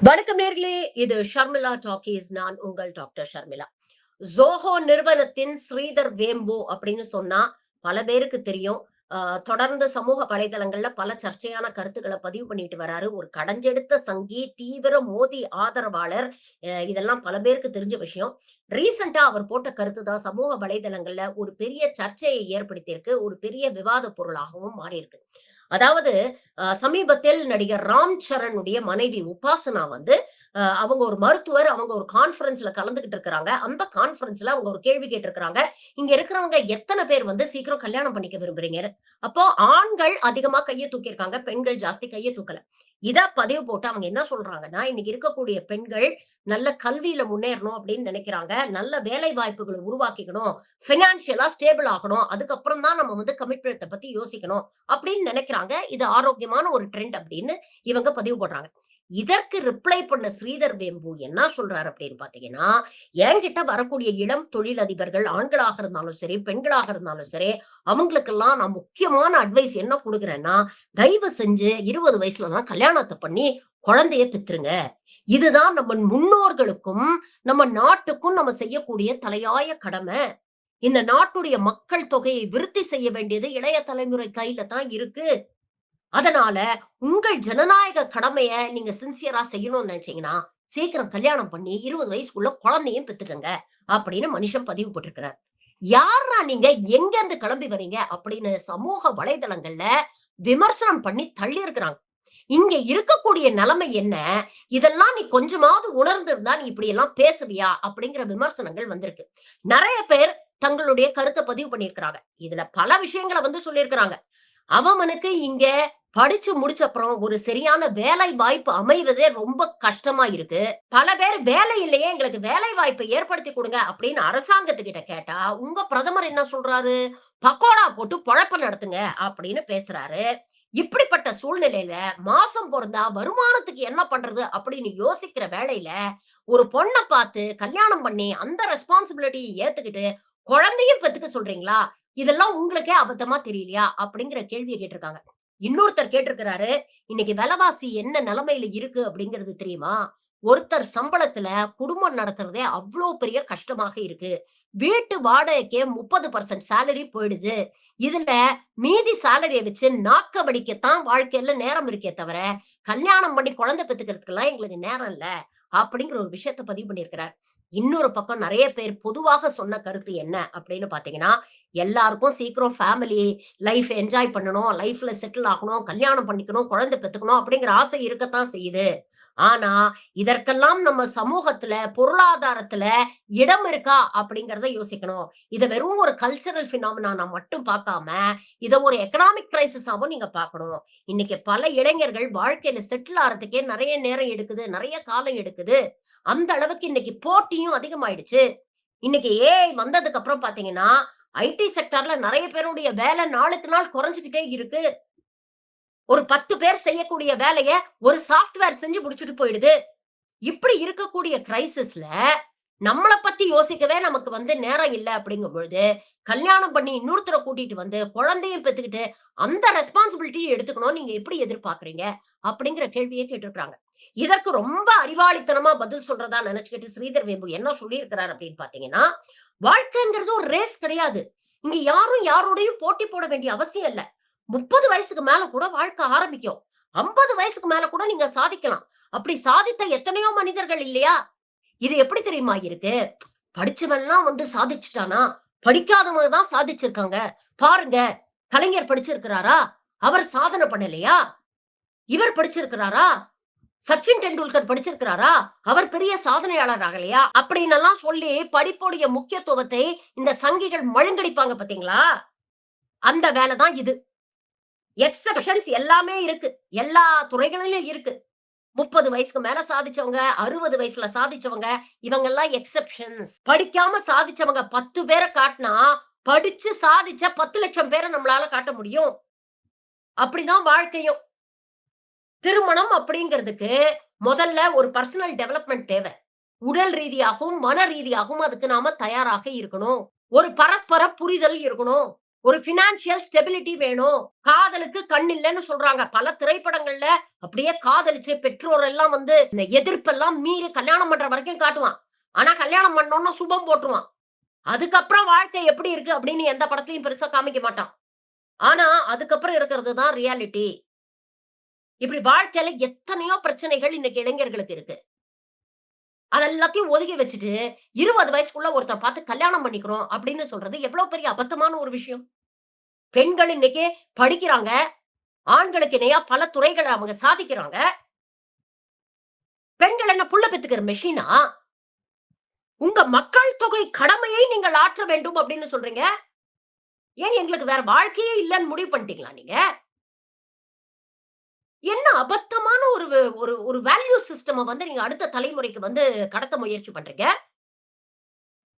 வணக்கம் நேர்களே இது ஷர்மிளா டாக்கீஸ். நான் உங்கள் டாக்டர் ஷர்மிளா. ஜோஹோ நிறுவனத்தின் ஸ்ரீதர் வேம்பு அப்படின்னு சொன்னா பல பேருக்கு தெரியும். ஆஹ் தொடர்ந்து சமூக வலைதளங்கள்ல பல சர்ச்சையான கருத்துக்களை பதிவு பண்ணிட்டு வராரு. ஒரு கடஞ்செடுத்த சங்கி தீவிர மோதி ஆதரவாளர். அஹ் இதெல்லாம் பல பேருக்கு தெரிஞ்ச விஷயம். ரீசண்டா அவர் போட்ட கருத்து தான் சமூக வலைதளங்கள்ல ஒரு பெரிய சர்ச்சையை ஏற்படுத்தியிருக்கு. ஒரு பெரிய விவாத பொருளாகவும் மாறி இருக்கு அதாவது சமீபத்தில் நடிகர் ராம் சரணுடைய மனைவி உபாசனா வந்து அவங்க ஒரு மருத்துவர் அவங்க ஒரு கான்ஃபரன்ஸ்ல கலந்துகிட்டு இருக்கிறாங்க. அந்த கான்ஃபரன்ஸ்ல அவங்க ஒரு கேள்வி கேட்டிருக்கிறாங்க. இங்க இருக்கிறவங்க எத்தனை பேர் வந்து சீக்கிரம் கல்யாணம் பண்ணிக்க விரும்புறீங்க அப்போ ஆண்கள் அதிகமா கையை தூக்கியிருக்காங்க பெண்கள் ஜாஸ்தி கையை தூக்கல. இதா பதிவு போட்டு அவங்க என்ன சொல்றாங்கன்னா இன்னைக்கு இருக்கக்கூடிய பெண்கள் நல்ல கல்வியில முன்னேறணும் அப்படின்னு நினைக்கிறாங்க. நல்ல வேலை வாய்ப்புகளை உருவாக்கிக்கணும். பினான்சியலா ஸ்டேபிள் ஆகணும். அதுக்கப்புறம் தான் நம்ம வந்து கமிட்மெண்ட்டை பத்தி யோசிக்கணும் அப்படின்னு நினைக்கிறாங்க. இது ஆரோக்கியமான ஒரு ட்ரெண்ட் அப்படின்னு இவங்க பதிவு போடுறாங்க. இதற்கு ரிப்ளை பண்ண ஸ்ரீதர் வேம்பு என்ன சொல்றாரு அப்படின்னு பாத்தீங்கன்னா என்கிட்ட வரக்கூடிய இளம் தொழிலதிபர்கள் ஆண்களாக இருந்தாலும் சரி பெண்களாக இருந்தாலும் சரி அவங்களுக்கெல்லாம் நான் முக்கியமான அட்வைஸ் என்ன கொடுக்குறேன்னா தயவு செஞ்சு இருபது வயசுல தான் கல்யாணத்தை பண்ணி குழந்தைய பெற்றுருங்க. இதுதான் நம்ம முன்னோர்களுக்கும் நம்ம நாட்டுக்கும் நம்ம செய்யக்கூடிய தலையாய கடமை. இந்த நாட்டுடைய மக்கள் தொகையை விருத்தி செய்ய வேண்டியது இளைய தலைமுறை கையில தான் இருக்கு. அதனால உங்கள் ஜனநாயக கடமைய நீங்க சின்சியரா செய்யணும்னு நினைச்சீங்கன்னா சீக்கிரம் கல்யாணம் பண்ணி இருபது வயசுக்குள்ள குழந்தையும் பெத்துக்கங்க அப்படின்னு மனுஷன் பதிவு போட்டிருக்கிறார். யாரா நீங்க? எங்க இருந்து கிளம்பி வரீங்க அப்படின்னு சமூக வலைதளங்கள்ல விமர்சனம் பண்ணி தள்ளி இருக்கிறாங்க. இங்க இருக்கக்கூடிய நிலைமை என்ன? இதெல்லாம் நீ கொஞ்சமாவது உணர்ந்திருந்தா நீ இப்படி எல்லாம் பேசுவியா? அப்படிங்கிற விமர்சனங்கள் வந்திருக்கு. நிறைய பேர் தங்களுடைய கருத்தை பதிவு பண்ணியிருக்கிறாங்க. இதுல பல விஷயங்களை வந்து சொல்லியிருக்கிறாங்க. அவனுக்கு இங்க படிச்சு முடிச்ச அப்புறம் ஒரு சரியான வேலை வாய்ப்பு அமைவதே ரொம்ப கஷ்டமா இருக்கு. பல பேர் வேலை இல்லையே எங்களுக்கு வேலை வாய்ப்பை ஏற்படுத்தி கொடுங்க அப்படின்னு அரசாங்கத்துக்கிட்ட கேட்டா உங்க பிரதமர் என்ன சொல்றாரு? பக்கோடா போட்டு பொழப்ப நடத்துங்க அப்படின்னு பேசுறாரு. இப்படிப்பட்ட சூழ்நிலையில மாசம் பிறந்தா வருமானத்துக்கு என்ன பண்றது அப்படின்னு யோசிக்கிற வேலையில ஒரு பொண்ணை பார்த்து கல்யாணம் பண்ணி அந்த ரெஸ்பான்சிபிலிட்டியை ஏத்துக்கிட்டு குழந்தையும் பெத்துக்க சொல்றீங்களா? இதெல்லாம் உங்களுக்கே அபத்தமா தெரியலையா? அப்படிங்கிற கேள்வியை கேட்டிருக்காங்க. இன்னொருத்தர் கேட்டிருக்கிறாரு இன்னைக்கு விலைவாசி என்ன நிலைமையில இருக்கு? அப்படிங்கிறது தெரியுமா? ஒருத்தர் சம்பளத்துல குடும்பம் நடத்துறதே அவ்வளோ பெரிய கஷ்டமாக இருக்கு. வீட்டு வாடகைக்கே முப்பது பர்சன்ட் சேலரி போயிடுது. இதுல மீதி சேலரியை வச்சு நாக்க வடிக்கத்தான் வாழ்க்கையில நேரம் இருக்கே தவிர கல்யாணம் பண்ணி குழந்தை பெத்துக்கிறதுக்கு எல்லாம் எங்களுக்கு நேரம் இல்ல அப்படிங்கிற ஒரு விஷயத்த பதிவு பண்ணியிருக்கிறார். இன்னொரு பக்கம் நிறைய பேர் பொதுவாக சொன்ன கருத்து என்ன அப்படின்னு பாத்தீங்கன்னா எல்லாருக்கும் சீக்கிரம் ஃபேமிலி லைஃப் என்ஜாய் பண்ணணும் லைஃப்ல செட்டில் ஆகணும் கல்யாணம் பண்ணிக்கணும் குழந்தை பெற்றுக்கணும் அப்படிங்கிற ஆசை இருக்கத்தான் செய்யுது. ஆனா இதற்கெல்லாம் நம்ம சமூகத்துல பொருளாதாரத்துல இடம் இருக்கா அப்படிங்கிறத யோசிக்கணும். இதை வெறும் ஒரு கல்ச்சரல் பினாமினா மட்டும் பார்க்காம இதை ஒரு எக்கனாமிக் கிரைசிஸாவும் நீங்க பார்க்கணும். இன்னைக்கு பல இளைஞர்கள் வாழ்க்கையில செட்டில் ஆகிறதுக்கே நிறைய நேரம் எடுக்குது நிறைய காலம் எடுக்குது. அந்த அளவுக்கு இன்னைக்கு போட்டியும் அதிகமாயிடுச்சு. இன்னைக்கு ஏஐ வந்ததுக்கு அப்புறம் பாத்தீங்கன்னா ஐடி செக்டர்ல நிறைய பேருடைய வேலை நாளுக்கு நாள் குறைஞ்சுக்கிட்டே இருக்கு. ஒரு பத்து பேர் செய்யக்கூடிய வேலைய ஒரு சாஃப்ட்வேர் செஞ்சு முடிச்சுட்டு போயிடுது. இப்படி இருக்கக்கூடிய கிரைசிஸ்ல நம்மளை பத்தி யோசிக்கவே நமக்கு வந்து நேரம் இல்லை அப்படிங்கும் பொழுது கல்யாணம் பண்ணி இன்னொருத்தரை கூட்டிட்டு வந்து குழந்தையும் பெத்துக்கிட்டு அந்த ரெஸ்பான்சிபிலிட்டியை எடுத்துக்கணும் நீங்க எப்படி எதிர்பார்க்கறீங்க? அப்படிங்கிற கேள்வியே கேட்டிருக்காங்க இதற்கு ரொம்ப அறிவாளித்தனமா பதில் சொல்றதா நினைச்சுக்கிட்டு ஸ்ரீதர் வேம்பு என்ன சொல்லியிருக்கிறார் அப்படின்னு பாத்தீங்கன்னா வாழ்க்கைங்கிறது ஒரு ரேஸ் கிடையாது. இங்க யாரும் யாரோடையும் போட்டி போட வேண்டிய அவசியம் இல்ல. முப்பது வயசுக்கு மேல கூட வாழ்க்கை ஆரம்பிக்கும். ஐம்பது வயசுக்கு மேல கூட நீங்க சாதிக்கலாம். அப்படி சாதித்த எத்தனையோ மனிதர்கள் இல்லையா? இது எப்படி தெரியுமா இருக்கு? படிச்சவன்லாம் வந்து சாதிச்சுட்டானா? படிக்காதவங்க தான் சாதிச்சிருக்காங்க. பாருங்க கலைஞர் படிச்சிருக்கிறாரா? அவர் சாதனை பண்ணலையா? இவர் படிச்சிருக்கிறாரா? சச்சின் டெண்டுல்கர் படிச்சிருக்கிறாரா? அவர் பெரிய சாதனையாளர் ஆகலையா அப்படின்னு எல்லாம் சொல்லி படிப்புடைய முக்கியத்துவத்தை இந்த சங்கிகள் மழுங்கடிப்பாங்க பாத்தீங்களா? அந்த வேலை தான் இது. எக்ஸப்ஷன்ஸ் எல்லாமே இருக்கு. எல்லா துறைகளிலும் இருக்கு. முப்பது வயசுக்கு மேல சாதிச்சவங்க அறுபது வயசுல சாதிச்சவங்க இவங்க எல்லாம் எக்ஸப்ஷன்ஸ் படிக்காம சாதிச்சவங்க பத்து பேரை காட்டினா படிச்சு சாதிச்ச பத்து லட்சம் பேரை நம்மளால காட்ட முடியும். அப்படிதான் வாழ்க்கையும். திருமணம் அப்படிங்கிறதுக்கு முதல்ல ஒரு பர்சனல் டெவலப்மெண்ட் தேவை. உடல் ரீதியாகவும் மன ரீதியாகவும் அதுக்கு நாம தயாராக இருக்கணும். ஒரு பரஸ்பர புரிதல் இருக்கணும். ஒரு பினான்சியல் ஸ்டெபிலிட்டி வேணும். காதலுக்கு கண் இல்லைன்னு சொல்றாங்க. பல திரைப்படங்கள்ல அப்படியே காதலிச்சு பெற்றோர் எல்லாம் வந்து இந்த எதிர்ப்பெல்லாம் மீறி கல்யாணம் பண்ற வரைக்கும் காட்டுவான். ஆனா கல்யாணம் பண்ணோம்னா சுபம் போட்டுருவான். அதுக்கப்புறம் வாழ்க்கை எப்படி இருக்கு அப்படின்னு எந்த படத்தையும் பெருசா காமிக்க மாட்டான். ஆனா அதுக்கப்புறம் இருக்கிறது தான் ரியாலிட்டி இப்படி வாழ்க்கையில எத்தனையோ பிரச்சனைகள் இன்னைக்கு இளைஞர்களுக்கு இருக்கு. அதெல்லாத்தையும் ஒதுக்கி வச்சுட்டு இருபது வயசுக்குள்ள ஒருத்தர் பார்த்து கல்யாணம் பண்ணிக்கிறோம் அப்படின்னு சொல்றது எவ்வளவு பெரிய அபத்தமான ஒரு விஷயம். பெண்கள் இன்னைக்கு படிக்கிறாங்க. ஆண்களுக்கு இணையா பல துறைகளை அவங்க சாதிக்கிறாங்க. பெண்கள் என்ன புள்ள பெத்துக்கிற மெஷினா உங்க மக்கள் தொகை கடமையை நீங்கள் ஆற்ற வேண்டும் அப்படின்னு சொல்றீங்க. ஏன் எங்களுக்கு வேற வாழ்க்கையே இல்லைன்னு முடிவு பண்ணிட்டீங்களா நீங்க? என்ன அபத்தமான ஒரு ஒரு ஒரு வேல்யூ சிஸ்டம் வந்து நீங்க அடுத்த தலைமுறைக்கு வந்து கடத்த முயற்சி பண்றீங்க?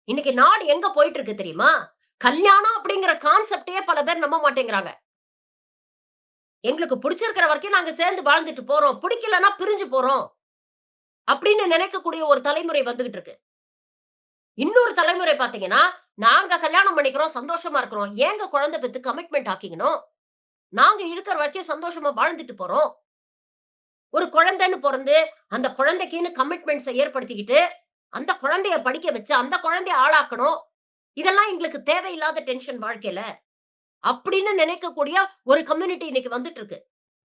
இன்னைக்கு நாடு எங்க போயிட்டு இருக்கு தெரியுமா? கல்யாணம் அப்படிங்கிற கான்செப்டே பல பேர் நம்ப மாட்டேங்கிறாங்க. எங்களுக்கு பிடிச்சிருக்கிற வரைக்கும் நாங்க சேர்ந்து வாழ்ந்துட்டு போறோம். பிடிக்கலன்னா பிரிஞ்சு போறோம். அப்படின்னு நினைக்கக்கூடிய ஒரு தலைமுறை வந்துகிட்டு இருக்கு. இன்னொரு தலைமுறை பாத்தீங்கன்னா நாங்க கல்யாணம் பண்ணிக்கிறோம் சந்தோஷமா இருக்கிறோம். ஏங்க குழந்தை பெற்று கமிட்மெண்ட் ஆக்கிக்கணும்? நாங்க இருக்கிற வரைக்கும் சந்தோஷமா வாழ்ந்துட்டு போறோம். ஒரு குழந்தைன்னு பிறந்து அந்த குழந்தைக்குன்னு கமிட்மெண்ட்ஸை ஏற்படுத்திக்கிட்டு அந்த குழந்தைய படிக்க வச்சு அந்த குழந்தைய ஆளாக்கணும். இதெல்லாம் எங்களுக்கு தேவையில்லாத டென்ஷன் வாழ்க்கையில. அப்படின்னு நினைக்கக்கூடிய ஒரு கம்யூனிட்டி இன்னைக்கு வந்துட்டு இருக்கு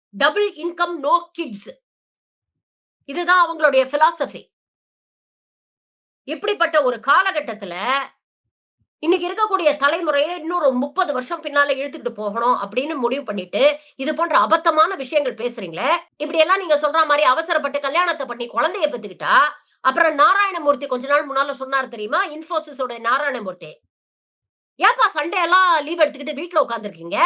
டபுள் இன்கம் நோ கிட்ஸ் இதுதான் அவங்களுடைய பிலாசபி இப்படிப்பட்ட ஒரு காலகட்டத்துல இன்னைக்கு இருக்கக்கூடிய தலைமுறையில இன்னொரு முப்பது வருஷம் பின்னால இழுத்துக்கிட்டு போகணும் அப்படின்னு முடிவு பண்ணிட்டு இது போன்ற அபத்தமான விஷயங்கள் பேசுறீங்களே? இப்படி எல்லாம் நீங்க சொல்ற மாதிரி அவசரப்பட்டு கல்யாணத்தை பண்ணி குழந்தைய பெத்துக்கிட்டா அப்புறம் நாராயணமூர்த்தி கொஞ்ச நாள் முன்னால சொன்னாரு தெரியுமா? இன்ஃபோசிஸோட நாராயணமூர்த்தி. ஏப்பா சண்டே எல்லாம் லீவ் எடுத்துக்கிட்டு வீட்டுல உட்காந்துருக்கீங்க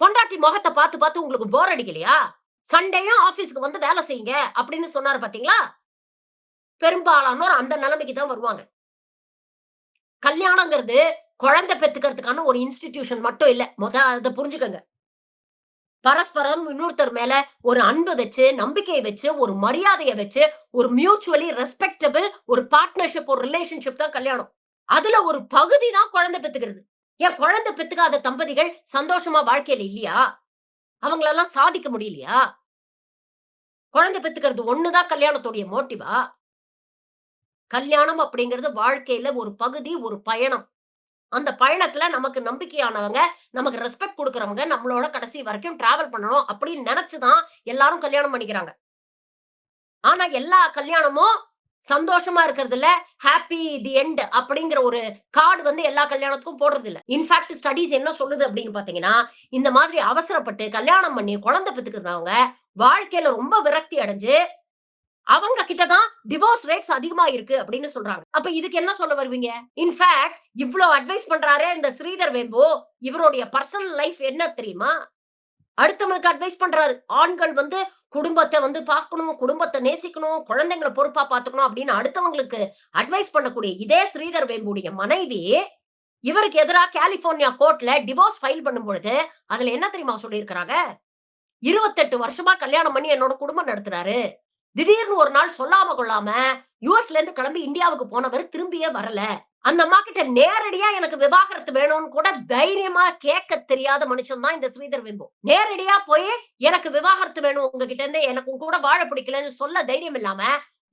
பொண்டாட்டி முகத்தை பார்த்து பார்த்து உங்களுக்கு போர் அடிக்கலையா? சண்டேயும் ஆபீஸ்க்கு வந்து வேலை செய்யுங்க அப்படின்னு சொன்னாரு பாத்தீங்களா? பெரும்பாலானோர் அந்த நிலைமைக்கு தான் வருவாங்க. கல்யாணங்கிறது குழந்தை பெத்துக்கிறதுக்கான ஒரு இன்ஸ்டிடியூஷன் மட்டும் இல்லை. முத அதை புரிஞ்சுக்கங்க. பரஸ்பரம் இன்னொருத்தர் மேல ஒரு அன்பு வச்சு நம்பிக்கையை வச்சு ஒரு மரியாதையை வச்சு ஒரு மியூச்சுவலி ரெஸ்பெக்டபிள் ஒரு பார்ட்னர்ஷிப் ஒரு ரிலேஷன்ஷிப் தான் கல்யாணம். அதுல ஒரு பகுதி தான் குழந்தை பெத்துக்கிறது. ஏன் குழந்தை பெத்துக்காத தம்பதிகள் சந்தோஷமா வாழ்க்கையில இல்லையா? அவங்களெல்லாம் சாதிக்க முடியலையா? குழந்தை பெத்துக்கிறது ஒண்ணுதான் கல்யாணத்துடைய மோட்டிவா கல்யாணம் அப்படிங்கிறது வாழ்க்கையில ஒரு பகுதி ஒரு பயணம். அந்த பயணத்துல நமக்கு நம்பிக்கையானவங்க நமக்கு ரெஸ்பெக்ட் கொடுக்குறவங்க நம்மளோட கடைசி வரைக்கும் டிராவல் பண்ணணும் அப்படின்னு நினைச்சுதான் எல்லாரும் கல்யாணம் பண்ணிக்கிறாங்க. ஆனா எல்லா கல்யாணமும் சந்தோஷமா இருக்கிறது இல்ல ஹாப்பி தி எண்ட் அப்படிங்கிற ஒரு கார்டு வந்து எல்லா கல்யாணத்துக்கும் போடுறது இல்ல இன்ஃபேக்ட் ஸ்டடிஸ் என்ன சொல்லுது அப்படின்னு பாத்தீங்கன்னா இந்த மாதிரி அவசரப்பட்டு கல்யாணம் பண்ணி குழந்தை பெற்றுக்கிறவங்க வாழ்க்கையில ரொம்ப விரக்தி அடைஞ்சு அவங்க கிட்டதான் டிவோர்ஸ் ரேட்ஸ் அதிகமா இருக்கு அப்படின்னு சொல்றாங்க. அப்ப இதுக்கு என்ன சொல்ல வருவீங்க? இன்ஃபேக்ட் இவ்வளவு அட்வைஸ் பண்றாரு இந்த ஸ்ரீதர் வேம்பு. இவருடைய பர்சனல் லைஃப் என்ன தெரியுமா? அடுத்தவனுக்கு அட்வைஸ் பண்றாரு. ஆண்கள் வந்து குடும்பத்தை வந்து பார்க்கணும் குடும்பத்தை நேசிக்கணும் குழந்தைங்களை பொறுப்பா பாத்துக்கணும் அப்படின்னு அடுத்தவங்களுக்கு அட்வைஸ் பண்ணக்கூடிய இதே ஸ்ரீதர் வேம்புடைய மனைவி இவருக்கு எதிராக கலிபோர்னியா கோர்ட்ல டிவோர்ஸ் ஃபைல் பண்ணும் பொழுது அதுல என்ன தெரியுமா சொல்லியிருக்கிறாங்க? இருபத்தெட்டு வருஷமா கல்யாணம் பண்ணி என்னோட குடும்பம் நடத்துறாரு. திடீர்னு ஒரு நாள் சொல்லாம கொள்ளாம யூஎஸ்ல இருந்து கிளம்பி இந்தியாவுக்கு போனவர் திரும்பியே வரல. அந்த அம்மா கிட்ட நேரடியா எனக்கு விவாகரத்து வேணும்னு கூட தைரியமா கேட்க தெரியாத மனுஷன் தான் இந்த ஸ்ரீதர் வெம்பு. நேரடியா போய் எனக்கு விவாகரத்து வேணும் உங்ககிட்ட இருந்து எனக்கு கூட வாழ பிடிக்கலன்னு சொல்ல தைரியம் இல்லாம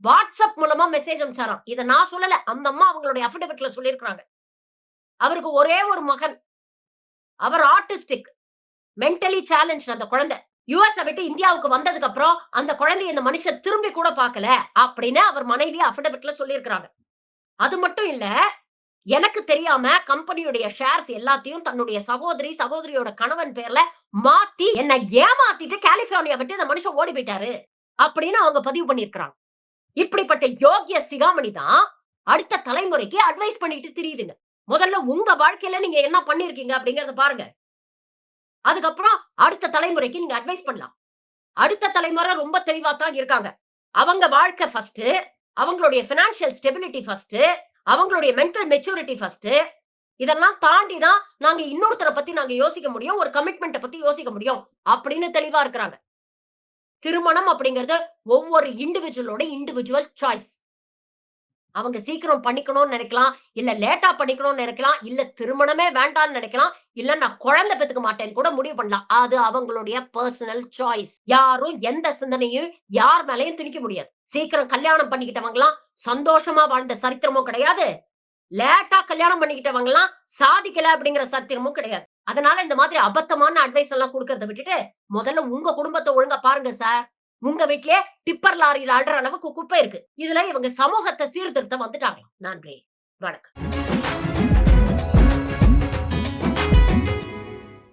வாட்ஸ்அப் மூலமா மெசேஜ் அனுப்பிச்சாராம். இதை நான் சொல்லல அந்த அம்மா அவங்களுடைய அபிடவிட்ல சொல்லியிருக்கிறாங்க. அவருக்கு ஒரே ஒரு மகன். அவர் ஆர்டிஸ்டிக் மென்டலி சேலஞ்ச் அந்த குழந்தை. யுஎஸ் விட்டு இந்தியாவுக்கு வந்ததுக்கு அப்புறம் அந்த குழந்தைய இந்த மனுஷன் திரும்பி கூட பார்க்கல அப்படின்னு அவர் மனைவி அஃபிடவிட்ல சொல்லியிருக்கிறாங்க. அது மட்டும் இல்ல எனக்கு தெரியாம கம்பெனியுடைய ஷேர்ஸ் எல்லாத்தையும் தன்னுடைய சகோதரி சகோதரியோட கணவன் பேர்ல மாத்தி என்ன ஏமாத்திட்டு கலிபோர்னியா விட்டு இந்த மனுஷன் ஓடி போயிட்டாரு அப்படின்னு அவங்க பதிவு பண்ணிருக்கிறாங்க இப்படிப்பட்ட யோகிய சிகாமணி தான் அடுத்த தலைமுறைக்கு அட்வைஸ் பண்ணிட்டு தெரியுதுங்க. முதல்ல உங்க வாழ்க்கையில நீங்க என்ன பண்ணிருக்கீங்க அப்படிங்கறத பாருங்க. அதுக்கப்புறம் அடுத்த தலைமுறைக்கு நீங்க அட்வைஸ் பண்ணலாம். அடுத்த தலைமுறை ரொம்ப தெளிவா தான் இருக்காங்க. அவங்க வாழ்க்கை ஃபர்ஸ்ட் அவங்களுடைய பினான்சியல் ஸ்டெபிலிட்டி ஃபர்ஸ்ட் அவங்களுடைய மென்டல் மெச்சூரிட்டி ஃபர்ஸ்ட் இதெல்லாம் தாண்டி தான் நாங்க இன்னொருத்தரை பத்தி நாங்க யோசிக்க முடியும் ஒரு கமிட்மெண்ட்டை பத்தி யோசிக்க முடியும் அப்படின்னு தெளிவா இருக்கிறாங்க. திருமணம் அப்படிங்கிறது ஒவ்வொரு இண்டிவிஜுவலோட இண்டிவிஜுவல் சாய்ஸ் அவங்க சீக்கிரம் பண்ணிக்கணும்னு நினைக்கலாம் இல்ல லேட்டா பண்ணிக்கணும்னு நினைக்கலாம் இல்ல திருமணமே வேண்டாம்னு நினைக்கலாம் இல்ல நான் குழந்தை பெத்துக்க மாட்டேன்னு கூட முடிவு பண்ணலாம். அது அவங்களுடைய பர்சனல் சாய்ஸ் யாரும் எந்த சிந்தனையும் யார் மேலையும் திணிக்க முடியாது. சீக்கிரம் கல்யாணம் பண்ணிக்கிட்டவங்களாம் சந்தோஷமா வாழ்ந்த சரித்திரமும் கிடையாது. லேட்டா கல்யாணம் பண்ணிக்கிட்டவங்கலாம் சாதிக்கல அப்படிங்கிற சரித்திரமும் கிடையாது. அதனால இந்த மாதிரி அபத்தமான அட்வைஸ் எல்லாம் கொடுக்கறத விட்டுட்டு முதல்ல உங்க குடும்பத்தை ஒழுங்கா பாருங்க சார் உங்க வீட்லயே டிப்பர் லாரியில அழுற அளவுக்கு குப்பை இருக்கு. இதுல இவங்க சமூகத்தை சீர்திருத்தம் வந்துட்டாங்க நன்றி. வணக்கம்.